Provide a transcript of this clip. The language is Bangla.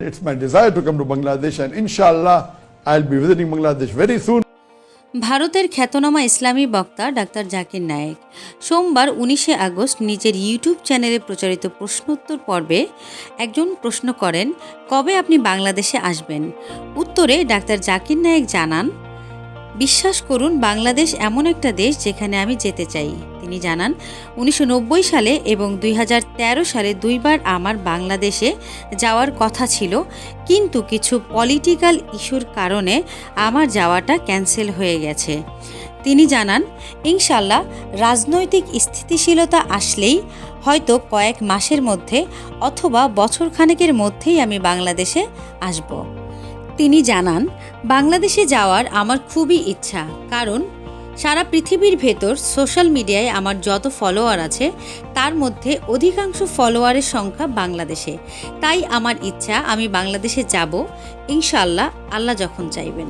It's my desire to come to Bangladesh, and inshallah, I'll be visiting Bangladesh very soon. ভারতের খ্যাতনামা ইসলামী বক্তা ডাক্তার জাকির নায়েক সোমবার উনিশে আগস্ট নিজের ইউটিউব চ্যানেলে প্রচারিত প্রশ্নোত্তর পর্বে একজন প্রশ্ন করেন কবে আপনি বাংলাদেশে আসবেন উত্তরে ডাক্তার জাকির নায়েক জানান বিশ্বাস করুন, বাংলাদেশ এমন একটা দেশ যেখানে আমি যেতে চাই। তিনি জানান, উনিশশো নব্বই সালে এবং দুই হাজার তেরো সালে দুইবার আমার বাংলাদেশে যাওয়ার কথা ছিল, কিন্তু কিছু পলিটিক্যাল ইস্যুর কারণে আমার যাওয়াটা ক্যান্সেল হয়ে গেছে। তিনি জানান ইনশাল্লাহ রাজনৈতিক স্থিতিশীলতা আসলেই হয়তো কয়েক মাসের মধ্যে অথবা বছরখানেকের মধ্যেই আমি বাংলাদেশে আসব। তিনি জানান, বাংলাদেশে যাওয়ার আমার খুবই ইচ্ছা, কারণ সারা পৃথিবীর ভেতর সোশ্যাল মিডিয়ায় আমার যত ফলোয়ার আছে, তার মধ্যে অধিকাংশ ফলোয়ারের সংখ্যা বাংলাদেশে। তাই আমার ইচ্ছা, আমি বাংলাদেশে যাব, ইনশাল্লাহ আল্লাহ যখন চাইবেন।